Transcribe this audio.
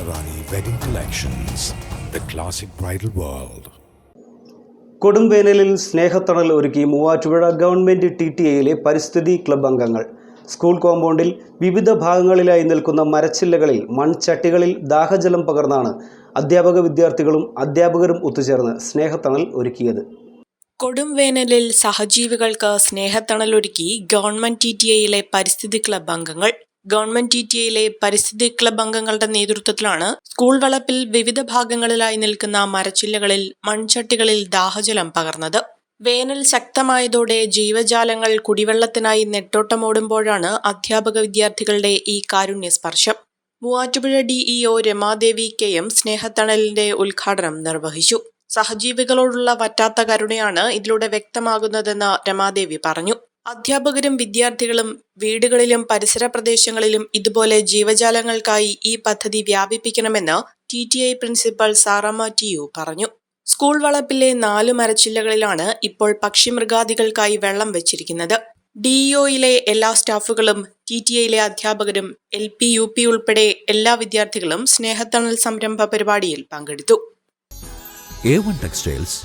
Wedding collections the classic bridal world. കൊടുംവേനലിൽ സ്നേഹത്തണൽ ഒരുക്കി മൂവാറ്റുപുഴ ഗവൺമെന്റ് ടി ടി എയിലെ പരിസ്ഥിതി ക്ലബ് അംഗങ്ങൾ സ്കൂൾ കോമ്പൗണ്ടിൽ വിവിധ ഭാഗങ്ങളിലായി നിൽക്കുന്ന മരച്ചില്ലകളിൽ മൺചട്ടികളിൽ ദാഹജലം പകർന്നാണ് അധ്യാപക വിദ്യാർത്ഥികളും അധ്യാപകരും ഒത്തുചേർന്ന് സ്നേഹത്തണൽ ഒരുക്കിയത് കൊടുംവേനലിൽ സഹജീവികൾക്ക് സ്നേഹത്തണലൊരുക്കി ഗവൺമെന്റ് ടി ടി എയിലെ പരിസ്ഥിതി ക്ലബ് അംഗങ്ങൾ ഗവൺമെന്റ് ടി ടി എയിലെ പരിസ്ഥിതി ക്ലബ് അംഗങ്ങളുടെ നേതൃത്വത്തിലാണ് സ്കൂൾ വളപ്പിൽ വിവിധ ഭാഗങ്ങളിലായി നിൽക്കുന്ന മരച്ചില്ലകളിൽ മൺചട്ടികളിൽ ദാഹജലം പകർന്നത്. വേനൽ ശക്തമായതോടെ ജീവജാലങ്ങൾ കുടിവെള്ളത്തിനായി നെട്ടോട്ടമോടുമ്പോഴാണ് അധ്യാപക വിദ്യാർത്ഥികളുടെ ഈ കാരുണ്യ സ്പർശം Muvattupuzha DEO Ramadevi K M സ്നേഹത്തണലിന്റെ ഉദ്ഘാടനം നിർവഹിച്ചു. സഹജീവികളോടുള്ള വറ്റാത്ത കരുണയാണ് ഇതിലൂടെ വ്യക്തമാകുന്നതെന്ന് രമാദേവി പറഞ്ഞു. അധ്യാപകരും വിദ്യാർത്ഥികളും വീടുകളിലും പരിസര പ്രദേശങ്ങളിലും ഇതുപോലെ ജീവജാലങ്ങൾക്കായി ഈ പദ്ധതി വ്യാപിപ്പിക്കണമെന്ന് T T I principal Saramma T പറഞ്ഞു. സ്കൂൾ വളപ്പിലെ നാല് മരച്ചില്ലകളിലാണ് ഇപ്പോൾ പക്ഷിമൃഗാദികൾക്കായി വെള്ളം വെച്ചിരിക്കുന്നത്. ഡിഇഒയിലെ എല്ലാ സ്റ്റാഫുകളും ടി ടി ഐയിലെ അധ്യാപകരും എൽ പി യു പി ഉൾപ്പെടെ എല്ലാ വിദ്യാർത്ഥികളും സ്നേഹത്തണൽ സംരംഭ പരിപാടിയിൽ പങ്കെടുത്തു. ടെക്സ്റ്റൈൽസ്